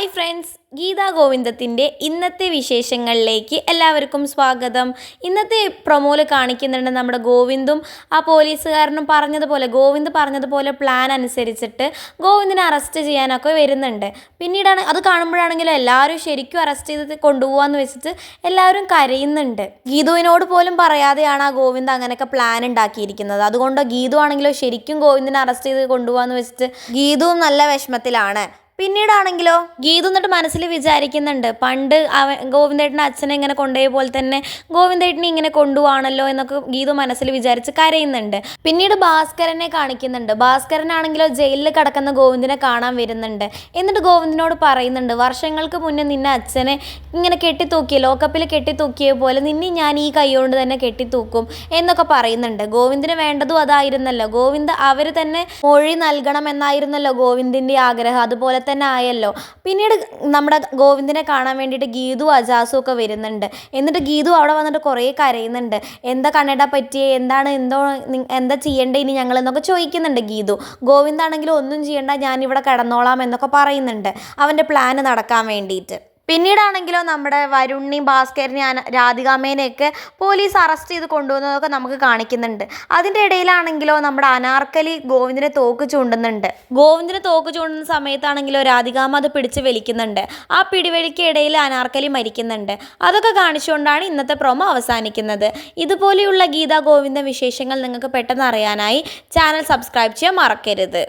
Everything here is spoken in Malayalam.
ഹായ് ഫ്രണ്ട്സ് ഗീതാ ഗോവിന്ദത്തിന്റെ ഇന്നത്തെ വിശേഷങ്ങളിലേക്ക് എല്ലാവർക്കും സ്വാഗതം. ഇന്നത്തെ പ്രൊമോയിൽ കാണിക്കുന്നുണ്ട് നമ്മുടെ ഗോവിന്ദും ആ പോലീസുകാരനും പറഞ്ഞതുപോലെ ഗോവിന്ദ് പറഞ്ഞതുപോലെ പ്ലാൻ അനുസരിച്ചിട്ട് ഗോവിന്ദിനെ അറസ്റ്റ് ചെയ്യാനൊക്കെ വരുന്നുണ്ട്. പിന്നീടാണ് അത് കാണുമ്പോഴാണെങ്കിലും എല്ലാവരും ശരിക്കും അറസ്റ്റ് ചെയ്ത് കൊണ്ടുപോകാന്ന് വെച്ചിട്ട് എല്ലാവരും കരയുന്നുണ്ട്. ഗീതുവിനോട് പോലും പറയാതെയാണ് ആ ഗോവിന്ദ് അങ്ങനെയൊക്കെ പ്ലാൻ ഉണ്ടാക്കിയിരിക്കുന്നത്. അതുകൊണ്ട് ഗീതു ആണെങ്കിലോ ശരിക്കും ഗോവിന്ദിനെ അറസ്റ്റ് ചെയ്ത് കൊണ്ടുപോകാന്ന് വെച്ചിട്ട് ഗീതുവും നല്ല വിഷമത്തിലാണ്. പിന്നീടാണെങ്കിലോ? ഗീതു എന്നിട്ട് മനസ്സിൽ വിചാരിക്കുന്നുണ്ട്. പണ്ട് അവൻ ഗോവിന്ദേട്ടന്റെ അച്ഛനെ ഇങ്ങനെ കൊണ്ടുപോയ പോലെ തന്നെ ഗോവിന്ദേട്ടനെ ഇങ്ങനെ കൊണ്ടുപോവാണല്ലോ എന്നൊക്കെ ഗീതു മനസ്സിൽ വിചാരിച്ച് കരയുന്നുണ്ട്. പിന്നീട് ഭാസ്കരനെ കാണിക്കുന്നുണ്ട്. ഭാസ്കരനാണെങ്കിലോ ജയിലിൽ കിടക്കുന്ന ഗോവിന്ദനെ കാണാൻ വരുന്നുണ്ട്. എന്നിട്ട് ഗോവിന്ദനോട് പറയുന്നുണ്ട് വർഷങ്ങൾക്ക് മുന്നേ നിന്നെ അച്ഛനെ ഇങ്ങനെ കെട്ടിത്തൂക്കിയ ലോക്കപ്പിൽ കെട്ടിത്തൂക്കിയ പോലെ നിന്നെ ഞാൻ ഈ കൈകൊണ്ട് തന്നെ കെട്ടിത്തൂക്കും എന്നൊക്കെ പറയുന്നുണ്ട്. ഗോവിന്ദന് വേണ്ടതും അതായിരുന്നല്ലോ. ഗോവിന്ദ് അവർ തന്നെ മൊഴി നൽകണം എന്നായിരുന്നല്ലോ ഗോവിന്ദിന്റെ ആഗ്രഹം. അതുപോലെ തന്നെ ആയല്ലോ. പിന്നീട് നമ്മുടെ ഗോവിന്ദനെ കാണാൻ വേണ്ടിയിട്ട് ഗീതു അജാസും ഒക്കെ വരുന്നുണ്ട്. എന്നിട്ട് ഗീതു അവിടെ വന്നിട്ട് കുറേ കരയുന്നുണ്ട്. എന്താ കണ്ണട പറ്റിയേ? എന്താണ്? എന്തോ എന്താ ചെയ്യേണ്ടത് ഇനി ഞങ്ങൾ എന്നൊക്കെ ചോദിക്കുന്നുണ്ട് ഗീതു. ഗോവിന്ദാണെങ്കിലും ഒന്നും ചെയ്യണ്ട ഞാനിവിടെ കിടന്നോളാം എന്നൊക്കെ പറയുന്നുണ്ട്. അവന്റെ പ്ലാന് നടക്കാൻ വേണ്ടിയിട്ട്. പിന്നീടാണെങ്കിലോ നമ്മുടെ വരുണ്ണി ഭാസ്കരനെ രാധികാമേനെയൊക്കെ പോലീസ് അറസ്റ്റ് ചെയ്ത് കൊണ്ടുവന്നതൊക്കെ നമുക്ക് കാണിക്കുന്നുണ്ട്. അതിന്റെ ഇടയിലാണെങ്കിലോ നമ്മുടെ അനാർക്കലി ഗോവിന്ദിനെ തോക്ക് ചൂണ്ടുന്നുണ്ട്. ഗോവിന്ദിനെ തോക്ക് ചൂണ്ടുന്ന സമയത്താണെങ്കിലോ രാധികാമ അത് പിടിച്ച് വലിക്കുന്നുണ്ട്. ആ പിടിവഴിക്കിടയിൽ അനാർക്കലി മരിക്കുന്നുണ്ട്. അതൊക്കെ കാണിച്ചുകൊണ്ടാണ് ഇന്നത്തെ പ്രൊമോ അവസാനിക്കുന്നത്. ഇതുപോലെയുള്ള ഗീതാ ഗോവിന്ദ വിശേഷങ്ങൾ നിങ്ങൾക്ക് പെട്ടെന്ന് അറിയാനായി ചാനൽ സബ്സ്ക്രൈബ് ചെയ്യാൻ മറക്കരുത്.